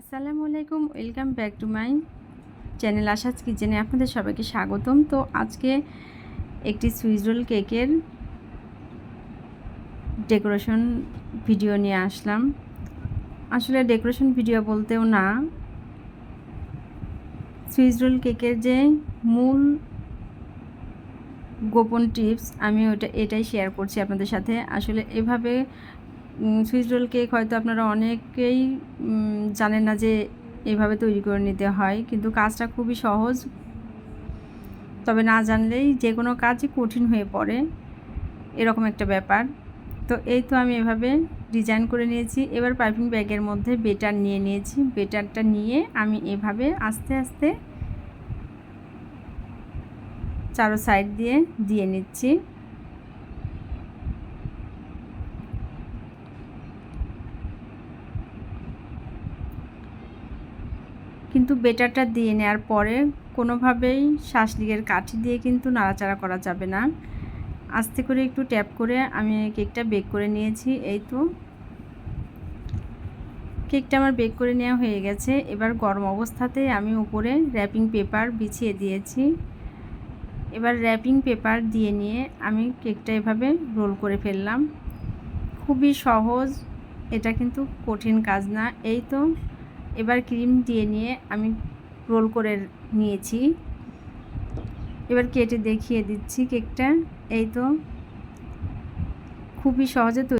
আসসালামু আলাইকুম, welcome back to my channel Asha's কিচেনে আপনাদের সবাইকে স্বাগতম। তো আজকে একটি সুইস রোল কেকের ডেকোরেশন ভিডিও নিয়ে আসলাম। আসলে ডেকোরেশন ভিডিও বলতেও না, সুইস রোল কেকের যে মূল গোপন টিপস, আমি ওটা, এটাই শেয়ার করছি আপনাদের সাথে। আসলে এভাবে সুইচ রোল কেক হয়তো আপনারা অনেকেই জানেন না যে এভাবে তৈরি করে নিতে হয়, কিন্তু কাজটা খুবই সহজ। তবে না জানলেই যে কোনো কাজই কঠিন হয়ে পড়ে, এরকম একটা ব্যাপার। তো এই তো আমি এভাবে ডিজাইন করে নিয়েছি। এবার পাইপিং ব্যাগের মধ্যে বেটার নিয়ে নিয়েছি। বেটারটা নিয়ে আমি এভাবে আস্তে আস্তে চারো সাইড দিয়ে দিয়ে নিচ্ছি। কিন্তু বেটারটা দিয়ে নেওয়ার পরে কোনোভাবেই শ্বাসলিগের কাঠি দিয়ে কিন্তু নাড়াচাড়া করা যাবে না। আস্তে করে একটু ট্যাপ করে আমি কেকটা বেক করে নিয়েছি, এই তো। কেকটা আমার বেক করে নেওয়া হয়ে গেছে। এবার গরম অবস্থাতেই আমি উপরে র্যাপিং পেপার বিছিয়ে দিয়েছি। এবার র্যাপিং পেপার দিয়ে নিয়ে আমি কেকটা এভাবে রোল করে ফেললাম। খুবই সহজ, এটা কিন্তু কঠিন কাজ না, এই তো। এবার ক্রিম দিয়ে নিয়ে আমি রোল করে নিয়েছি। এবার কেটে দেখিয়ে দিচ্ছি কেকটা। এই তো, খুবই সহজে